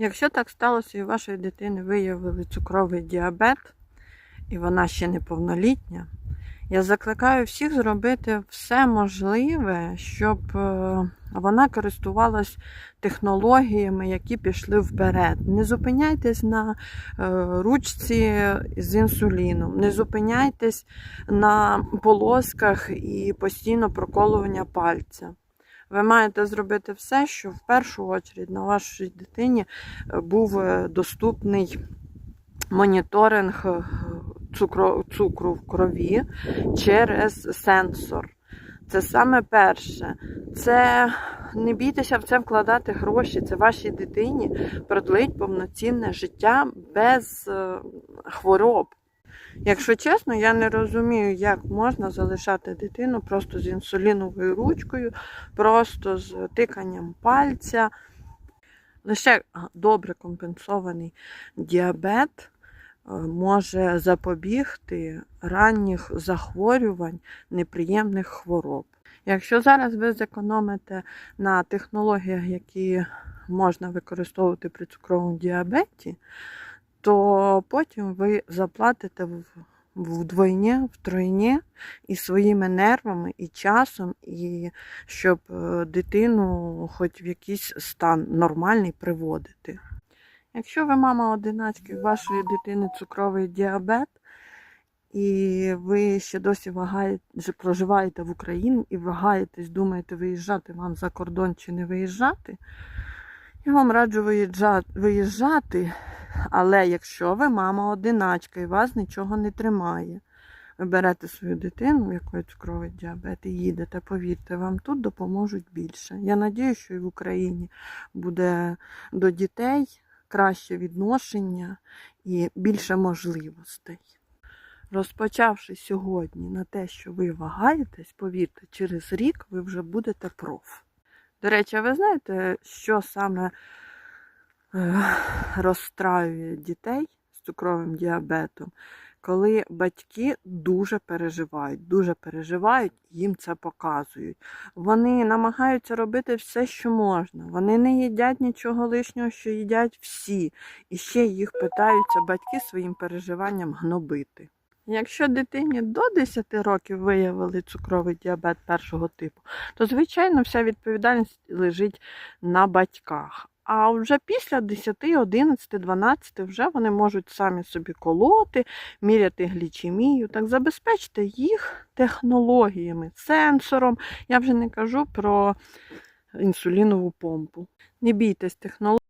Якщо так сталося і у вашої дитини виявили цукровий діабет, і вона ще неповнолітня, я закликаю всіх зробити все можливе, щоб е, вона користувалась технологіями, які пішли вперед. Не зупиняйтесь на е, ручці з інсуліном, не зупиняйтесь на полосках і постійно проколування пальця. Ви маєте зробити все, щоб в першу чергу на вашій дитині е, був е, доступний моніторинг е, цукру, цукру в крові через сенсор. Це саме перше. Це не бійтеся в це вкладати гроші. Це вашій дитині продлить повноцінне життя без хвороб. Якщо чесно, я не розумію, як можна залишати дитину просто з інсуліновою ручкою, просто з тиканням пальця. Лише добре компенсований діабет е, може запобігти ранніх захворювань, неприємних хвороб. Якщо зараз ви зекономите на технологіях, які можна використовувати при цукровому діабеті, то потім ви заплатите вдвойні, втройні і своїми нервами, і часом, і щоб е, дитину хоч в якийсь стан нормальний приводити. Якщо ви мама одиначки, у вашої дитини цукровий діабет, і ви ще досі вагаєте, проживаєте в Україні і вагаєтесь, думаєте, виїжджати вам за кордон чи не виїжджати, я вам раджу виїжджа- виїжджати, але якщо ви мама одиначка і вас нічого не тримає, ви берете свою дитину, в якої цукровий діабет, і їдете, повірте, вам тут допоможуть більше. Я надію, що і в Україні буде до дітей краще відношення і більше можливостей. Розпочавши сьогодні на те, що ви вагаєтесь, повірте, через рік ви вже будете проф. До речі, ви знаєте, що саме розстраює дітей з цукровим діабетом, коли батьки дуже переживають, дуже переживають, їм це показують. Вони намагаються робити все, що можна. Вони не їдять нічого лишнього, що їдять всі. І ще їх питаються батьки своїм переживанням гнобити. Якщо дитині до 10 років виявили цукровий діабет першого типу, то звичайно вся відповідальність лежить на батьках. А вже після 10, 11, 12 вже вони можуть самі собі колоти, міряти глічемію. Так забезпечте їх технологіями, сенсором. Я вже не кажу про інсулінову помпу. Не бійтесь технологій.